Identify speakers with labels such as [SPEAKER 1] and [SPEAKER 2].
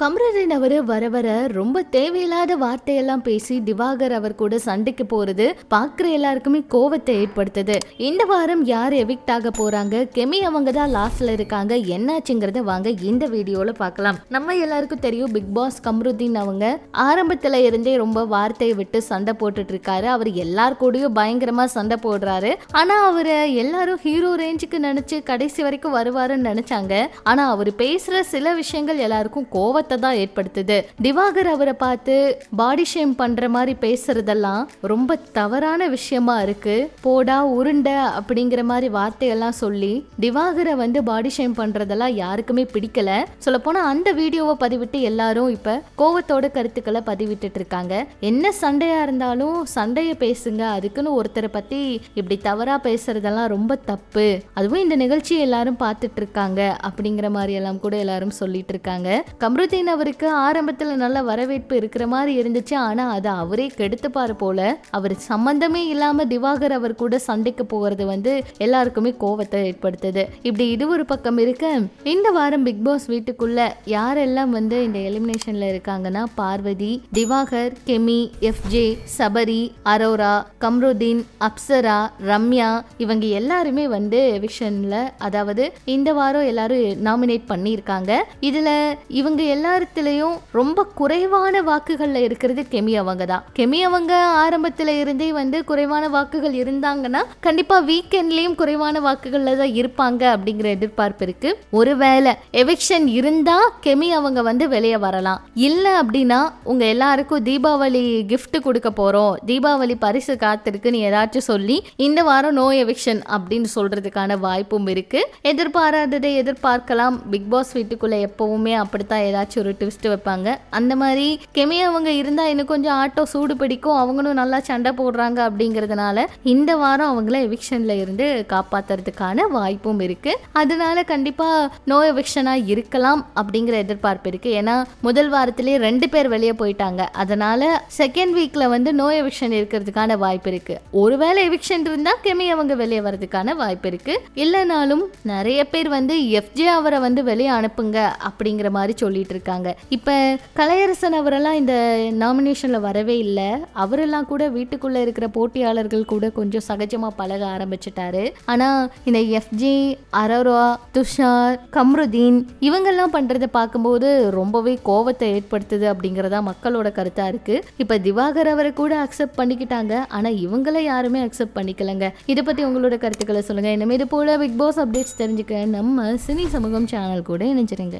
[SPEAKER 1] கமருதீன் அவரு வர வர ரொம்ப தேவையில்லாத வார்த்தையெல்லாம் பேசி திவாகர் அவர் கூட சண்டைக்கு போறது பாக்குற எல்லாருக்குமே கோவத்தை ஏற்படுத்துது. இந்த வாரம் யார் எவிக்ட் ஆக போறாங்க? கெமி அவங்க தான் லாஸ்ட்ல இருக்காங்க. என்னாச்சுங்கிறத வாங்க இந்த வீடியோல பார்க்கலாம். நம்ம எல்லாருக்கும் தெரியும் பிக் பாஸ் கம்ருதீன் அவங்க ஆரம்பத்துல இருந்தே ரொம்ப வார்த்தையை விட்டு சண்டை போட்டுட்டு இருக்காரு. அவர் எல்லார் கூடயும் பயங்கரமா சண்டை போடுறாரு. ஆனா அவரை எல்லாரும் ஹீரோ ரேஞ்சுக்கு நினைச்சு கடைசி வரைக்கும் வருவாருன்னு நினைச்சாங்க. ஆனா அவர் பேசுற சில விஷயங்கள் எல்லாருக்கும் கோவத்தை தான் ஏற்படுத்துது. திவாகர் அவரை பார்த்து பாடி ஷேம் பண்ற மாதிரி பேசுறதெல்லாம் ரொம்ப தவறான விஷயமா இருக்கு. போடா உருண்டை அப்படிங்கிற மாதிரி வார்த்தையெல்லாம் சொல்லி திவாகரை வந்து பாடி ஷேம் பண்றதெல்லாம் யாருக்குமே பிடிக்கல. சொல்ல போனா அந்த வீடியோவை பதிவிட்டு எல்லாரும் இப்ப கோவத்தோட கருத்துக்களை பதிவிட்டு இருக்காங்க. என்ன சண்டையா இருந்தாலும் சண்டையை பேசுங்க. அதுக்குன்னு ஒருத்தரை பத்தி இப்படி தவறா பேசுறதெல்லாம் ரொம்ப தப்பு. அதுவும் இந்த நிகழ்ச்சியை எல்லாரும் பார்த்துட்டு இருக்காங்க. அப்படிங்கிற மாதிரி எல்லாம் கூட எல்லாரும் சொல்லிட்டு இருக்காங்க. கம்ருதி ஐன்ஸ்டைன் அவருக்கு ஆரம்பத்தில் நல்ல வரவேற்பு இருக்கிற மாதிரி இருந்துச்சு. ஆனால் அதை அவரே கெடுத்துப்பார் போல. அவர் சம்மந்தமே இல்லாம திவாகர் அவர் கூட சண்டைக்கு போகிறது வந்து எல்லாருக்குமே கோவத்தை ஏற்படுத்துது. இப்படி இது ஒரு பக்கம் இருக்க இந்த வாரம் பிக் பாஸ் வீட்டுக்குள்ள யாரெல்லாம் வந்து இந்த எலிமினேஷன்ல இருக்காங்கன்னா பார்வதி திவாகர் கெமி எஃப்ஜே சபரி அரோரா கம்ருதீன் அப்சரா ரம்யா இவங்க எல்லாருமே வந்து எவிக்ஷன்ல அதாவது இந்த வாரம் எல்லாரும் நாமினேட் பண்ணியிருக்காங்க. இதுல இவங்க எல்லாத்துலேயும் ரொம்ப குறைவான வாக்குகளில் இருக்கிறது கெமி அவங்க தான். கெமி அவங்க ஆரம்பத்தில் இருந்தே வந்து குறைவான வாக்குகள் இருந்தாங்கன்னா கண்டிப்பாக வீக்கெண்ட்லேயும் குறைவான வாக்குகளில் தான் இருப்பாங்க அப்படிங்கிற எதிர்பார்ப்பு இருக்கு. ஒருவேளை எவிக்ஷன் இருந்தால் கெமி அவங்க வந்து வெளியே வரலாம். இல்லை அப்படின்னா உங்கள் எல்லாருக்கும் தீபாவளி கிஃப்ட் கொடுக்க போகிறோம் தீபாவளி பரிசு காத்திருக்குன்னு ஏதாச்சும் சொல்லி இந்த வாரம் நோ எவிக்ஷன் அப்படின்னு சொல்றதுக்கான வாய்ப்பும் இருக்கு. எதிர்பாராததை எதிர்பார்க்கலாம். பிக் பாஸ் வீட்டுக்குள்ளே எப்பவுமே அப்படித்தான் ஏதாச்சும் ஒரு ட்விஸ்ட் வைப்பாங்க. அந்த மாதிரி கெமி அவங்க இருந்தால் இன்னும் கொஞ்சம் ஆட்டோ சூடு பிடிக்கும். அவங்களும் நல்லா சண்டை போடுறாங்க அப்படிங்கிறதுனால இந்த வாரம் அவங்கள எவிக்ஷனில் இருந்து காப்பாற்றுறதுக்கான வாய்ப்பும் இருக்குது அதனால கண்டிப்பாக நோ எவிக்ஷனாக இருக்கலாம் அப்படிங்கிற எதிர்பார்ப்பு இருக்குது ஏன்னா முதல் வாரத்திலேயே ரெண்டு பேர் வெளியே போயிட்டாங்க. அதனால செகண்ட் வீக்கில் வந்து நோ எவிக்ஷன் இருக்கிறதுக்கான வாய்ப்பு இருக்குது ஒருவேளை எவிக்ஷன் இருந்தால் கெமி அவங்க வெளியே வர்றதுக்கான வாய்ப்பு இருக்குது இல்லைனாலும் நிறைய பேர் வந்து எஃப்ஜே அவரை வந்து வெளியே அனுப்புங்க அப்படிங்கிற மாதிரி சொல்லிட்டு இருக்காங்க. இப்ப கலையரசன் அவரெல்லாம் இந்த நாமினேஷனில் வரவே இல்லை. அவரெல்லாம் கூட வீட்டுக்குள்ளே இருக்கிற போட்டியாளர்கள் கூட கொஞ்சம் சகஜமாக பழக ஆரம்பிச்சிட்டாரு. ஆனால் இந்த எஃப்ஜே அரோரா துஷார் கம்ருதீன் இவங்கெல்லாம் பண்ணுறதை பார்க்கும்போது ரொம்பவே கோவத்தை ஏற்படுத்துது அப்படிங்கறதா மக்களோட கருத்தாக இருக்குது இப்போ திவாகர் அவரை கூட அக்செப்ட் பண்ணிக்கிட்டாங்க. ஆனால் இவங்கள யாருமே அக்செப்ட் பண்ணிக்கலங்க. இதை பற்றி உங்களோட கருத்துக்களை சொல்லுங்கள் இனிமேல் இது போல் பிக் பாஸ் அப்டேட்ஸ் தெரிஞ்சுக்க நம்ம சினி சமூகம் சேனல் கூட இணைஞ்சிருங்க.